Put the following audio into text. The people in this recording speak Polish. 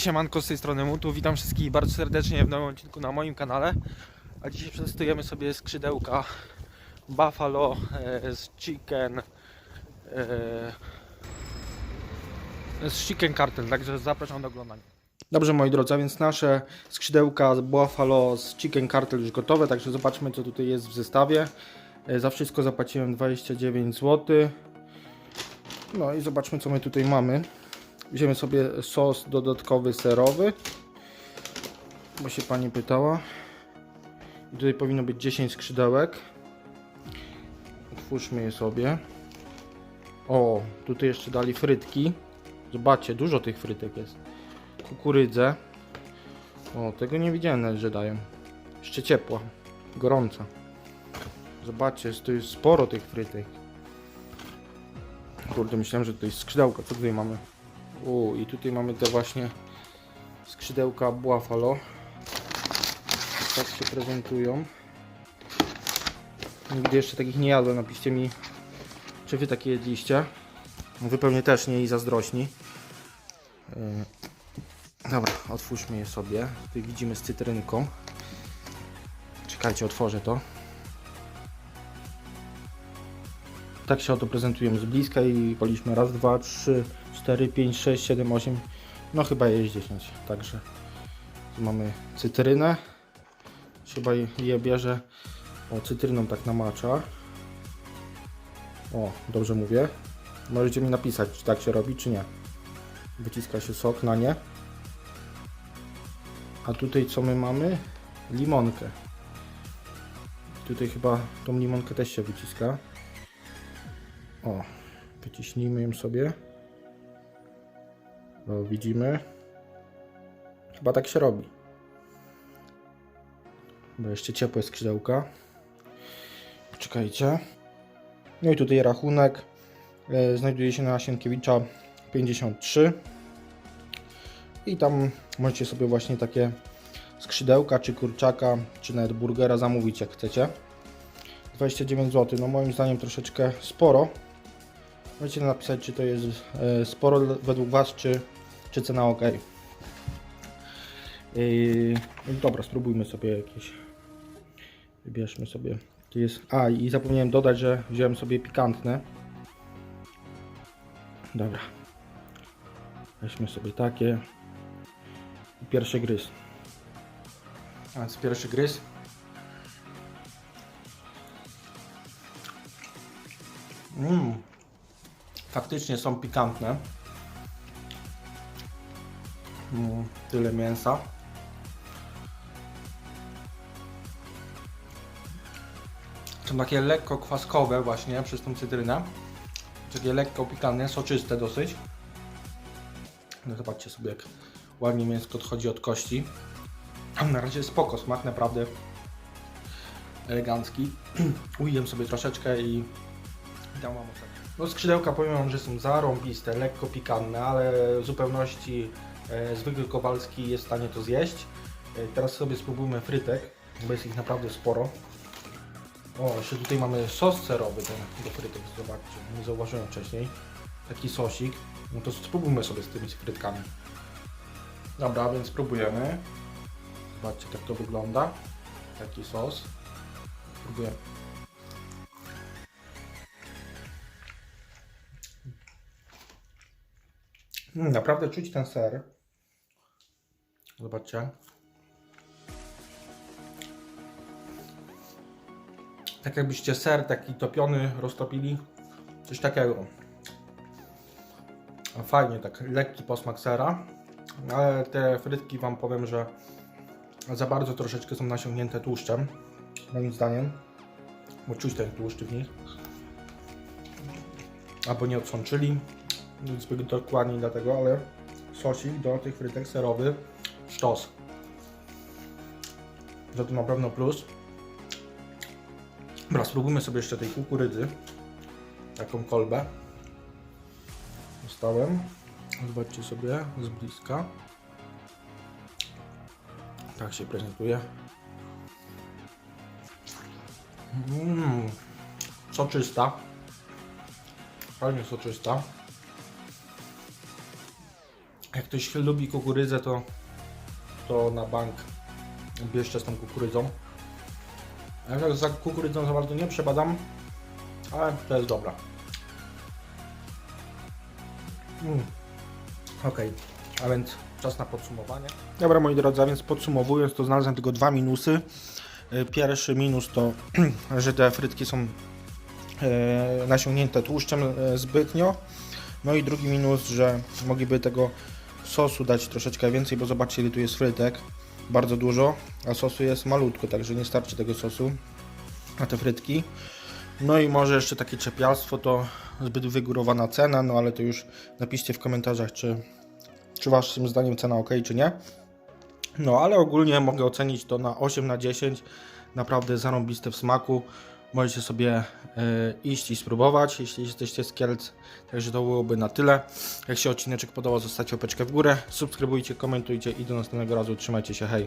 siemanko z tej strony Mutu, witam wszystkich bardzo serdecznie w nowym odcinku na moim kanale. A dzisiaj przetestujemy sobie skrzydełka Buffalo e, z Chicken e, z Chicken Cartel, także zapraszam do oglądania. Dobrze moi drodzy, a więc nasze skrzydełka Buffalo z Chicken Cartel już gotowe, także zobaczmy co tutaj jest w zestawie. E, Za wszystko zapłaciłem 29 zł No i zobaczmy co my tutaj mamy Weźmiemy sobie sos dodatkowy serowy. Bo się pani pytała. I tutaj powinno być 10 skrzydełek. Otwórzmy je sobie. O, tutaj jeszcze dali frytki. Zobaczcie, dużo tych frytek jest. Kukurydzę. O, tego nie widziałem, że dają. Jeszcze ciepła, gorąca. Zobaczcie, tu jest sporo tych frytek. Kurde, myślałem, że to jest skrzydełka. Co tutaj mamy? U, i tutaj mamy te właśnie skrzydełka Buffalo. Tak się prezentują. Nigdy jeszcze takich nie jadłem. Napiszcie mi, czy wy takie jedliście. Wy pewnie też nie i zazdrośni. Yy, Dobra, otwórzmy je sobie. Widzimy z cytrynką. Czekajcie, otworzę to. Tak się oto prezentują z bliska i policzmy raz, dwa, trzy, 4, 5, 6, 7, 8, no chyba jest 10, także tu mamy cytrynę, chyba je bierze, o cytryną tak namacza, o dobrze mówię, możecie mi napisać czy tak się robi czy nie, wyciska się sok na nie, a tutaj co my mamy? Limonkę, tutaj chyba tą limonkę też się wyciska, o wyciśnijmy ją sobie. O, widzimy. Chyba tak się robi. Bo jeszcze ciepłe skrzydełka. Czekajcie. No i tutaj rachunek e, znajduje się na Sienkiewicza 53. I tam możecie sobie właśnie takie skrzydełka, czy kurczaka, czy nawet burgera zamówić jak chcecie. 29 zł. No moim zdaniem troszeczkę sporo. Możecie napisać, czy to jest e, sporo według Was, czy, czy cena ok. Yy, no dobra, spróbujmy sobie jakieś. Wybierzmy sobie. Tu jest. A, i zapomniałem dodać, że wziąłem sobie pikantne. Dobra. Weźmy sobie takie. Pierwszy gryz. A więc pierwszy gryz. Mmm faktycznie są pikantne. Mm, tyle mięsa. Są takie lekko kwaskowe właśnie przez tą cytrynę. Takie lekko pikantne, soczyste dosyć. No zobaczcie sobie jak ładnie mięsko odchodzi od kości. Na razie spoko, smak naprawdę elegancki. Ujem sobie troszeczkę i dam wam ocenę. No skrzydełka powiem że są zarąbiste, lekko pikantne, ale w zupełności zwykły Kowalski jest w stanie to zjeść. E, teraz sobie spróbujmy frytek, bo jest ich naprawdę sporo. O, jeszcze tutaj mamy sos serowy ten do frytek, zobaczcie, nie zauważyłem wcześniej. Taki sosik. No to spróbujmy sobie z tymi frytkami. Dobra, więc spróbujemy. Zobaczcie, jak to wygląda. Taki sos. Spróbujemy. Mm, Naprawdę czuć ten ser. Zobaczcie. Tak jakbyście ser taki topiony roztopili. Coś takiego. Fajnie, tak lekki posmak sera. Ale te frytki wam powiem, że za bardzo troszeczkę są nasiągnięte tłuszczem. Moim zdaniem. Bo czuć ten tłuszcz w nich. Albo nie odsączyli nic by dokładniej dlatego, ale sosik do tych frytek serowy sztos. Że to na pewno plus. Dobra, spróbujmy sobie jeszcze tej kukurydzy. Taką kolbę. Dostałem. Zobaczcie sobie z bliska. Tak się prezentuje. Mmm, soczysta. Fajnie soczysta. Jak ktoś lubi kukurydzę, to, to na bank bierzcie z tą kukurydzą. Ja tak za kukurydzą za bardzo nie przebadam, ale to jest dobra. Mm. Okej, a więc czas na podsumowanie. Dobra moi drodzy, a więc podsumowując, to znalazłem tylko dwa minusy. Y, Pierwszy minus to, że te frytki są e, nasiągnięte tłuszczem e, zbytnio. No i drugi minus, że mogliby tego sosu dać troszeczkę więcej, bo zobaczcie ile tu jest frytek. Bardzo dużo, a sosu jest malutko, także nie starczy tego sosu na te frytki. No i może jeszcze takie czepialstwo to zbyt wygórowana cena, no ale to już napiszcie w komentarzach, czy, czy waszym zdaniem cena ok, czy nie. No ale ogólnie mogę ocenić to na 8 na 10. Naprawdę zarąbiste w smaku. Możecie sobie e, iść i spróbować, jeśli jesteście z Kielc. Także to byłoby na tyle. Jak się odcineczek podobał, zostawcie łapeczkę w górę, subskrybujcie, komentujcie i do następnego razu. Trzymajcie się, hej!